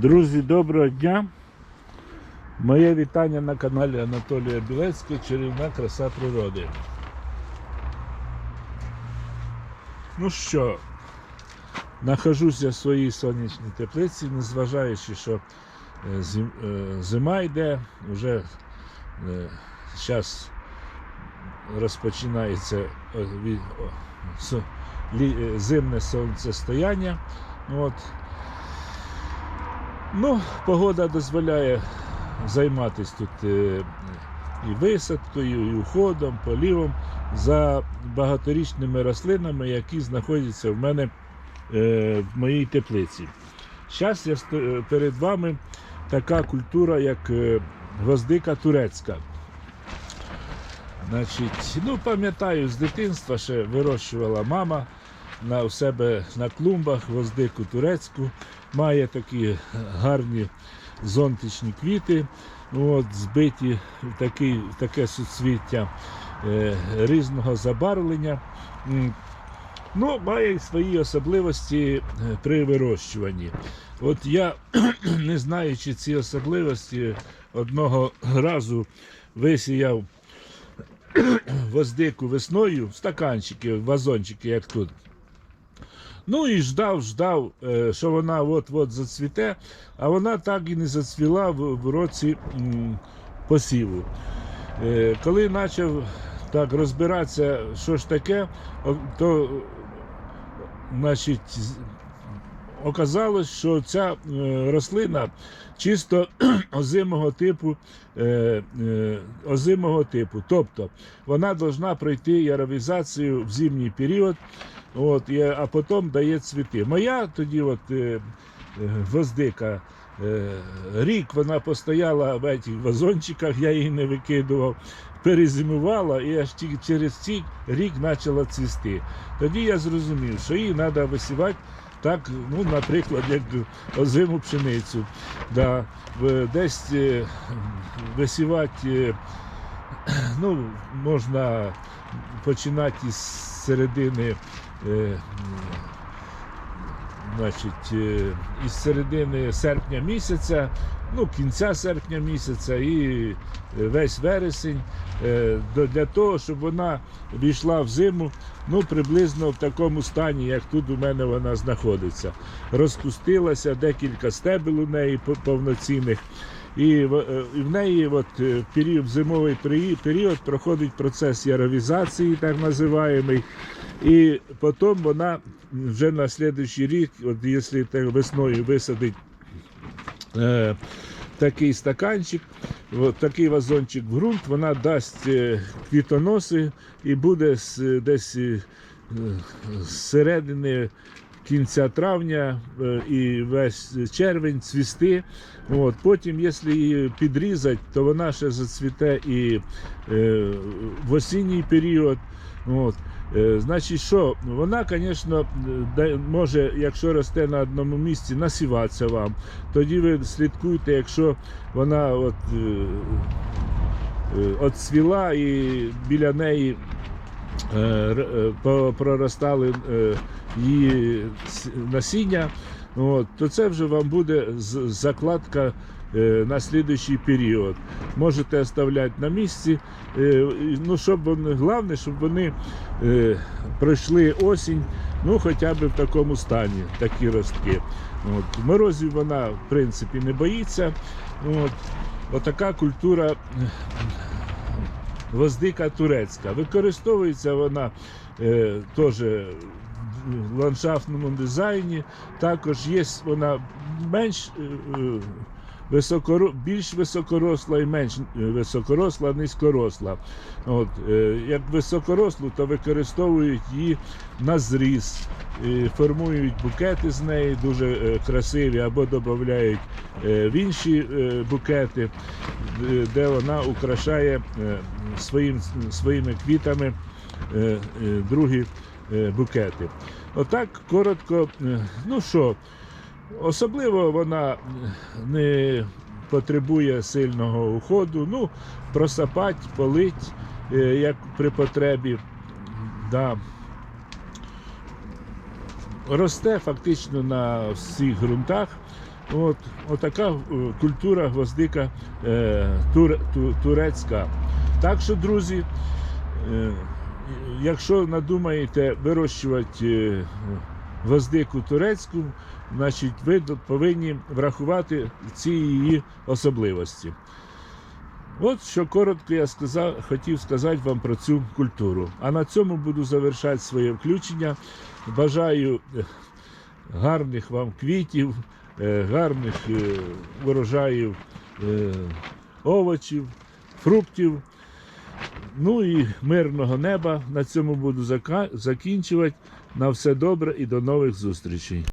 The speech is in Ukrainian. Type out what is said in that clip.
Друзі, доброго дня! Моє вітання на каналі Анатолія Білецького Чарівна краса природи. Ну що, нахожуся в своїй сонячній теплиці, незважаючи, що е, е, зима йде, вже зараз розпочинається е, е, зимне сонцестояння. От. Ну, погода дозволяє займатися тут е, і висадкою, і уходом, полівом за багаторічними рослинами, які знаходяться в мене е, в моїй теплиці. Зараз я е, перед вами така культура, як гвоздика турецька. Значить, ну, пам'ятаю, з дитинства ще вирощувала мама на, у себе на клумбах гвоздику турецьку. Має такі гарні зонтичні квіти, от, збиті в, такий, в таке суцвіття е, різного забарвлення. Ну, має свої особливості е, при вирощуванні. От я, не знаючи ці особливості, одного разу висіяв гвоздику весною в стаканчики, вазончики, як тут. Ну і ждав, ждав, е, що вона от-от зацвіте, а вона так і не зацвіла в, році посіву. Е, Коли почав так розбиратися, що ж таке, то значить, оказалось, що ця е, рослина чисто озимого типу, е, е, озимого типу. Тобто вона повинна пройти яровізацію в зимній період, от, а потім дає цвіти. Моя тоді от, гвоздика. Рік вона постояла в цих вазончиках, я її не викидував, перезимувала і аж через цей рік почала цвісти. Тоді я зрозумів, що її треба висівати так, ну, наприклад, як озиму пшеницю. Да, десь е, висівати е, ну, можна починати із середини. Значить, е, із середини серпня місяця, ну, кінця серпня місяця і е, весь вересень, е, для того, щоб вона війшла в зиму, ну, приблизно в такому стані, як тут у мене вона знаходиться. Розпустилася декілька стебел у неї повноцінних. І в, е, неї от, е, період, зимовий період, проходить процес яровізації, так називаємий. І потім вона вже на слідуючий рік, от якщо весною висадить е, такий стаканчик, от, такий вазончик в ґрунт, вона дасть е, квітоноси і буде десь е, з середини кінця травня е, і весь червень цвісти. От. Потім, якщо її підрізати, то вона ще зацвіте і е, в осінній період. От. Е, Значить, що вона, звісно, може, якщо росте на одному місці, насіватися вам. Тоді ви слідкуйте, якщо вона от, е, отцвіла і біля неї проростали е, її насіння, то це вже вам буде закладка е, на слідуючий період. Можете оставляти на місці. е, Ну, щоб вони, головне, щоб вони е, пройшли осінь, ну хоча б в такому стані, такі ростки. От. Морозів вона, в принципі, не боїться. От. Отака культура е, гвоздика турецька. Використовується вона е, теж в ландшафтному дизайні. Також є вона менш е, е, високоро, більш високоросла і менш е, високоросла, низькоросла. От, е, як високорослу, то використовують її на зріз, формують букети з неї дуже красиві, або додають в інші букети, де вона украшає своїм, своїми квітами е, е, другі е, букети. Отак коротко, ну що, особливо вона не потребує сильного уходу. Ну, просапать, полить, як при потребі. Да. Росте фактично на всіх ґрунтах. От, отака культура гвоздика е, тур, ту, турецька. Так що, друзі, е, якщо надумаєте вирощувати е, гвоздику турецьку, значить ви повинні врахувати ці її особливості. От що коротко я сказав, хотів сказати вам про цю культуру. А на цьому буду завершати своє включення. Бажаю е, гарних вам квітів, гарних урожаїв овочів, фруктів. Ну і мирного неба. На цьому буду закінчувати. На все добре і до нових зустрічей.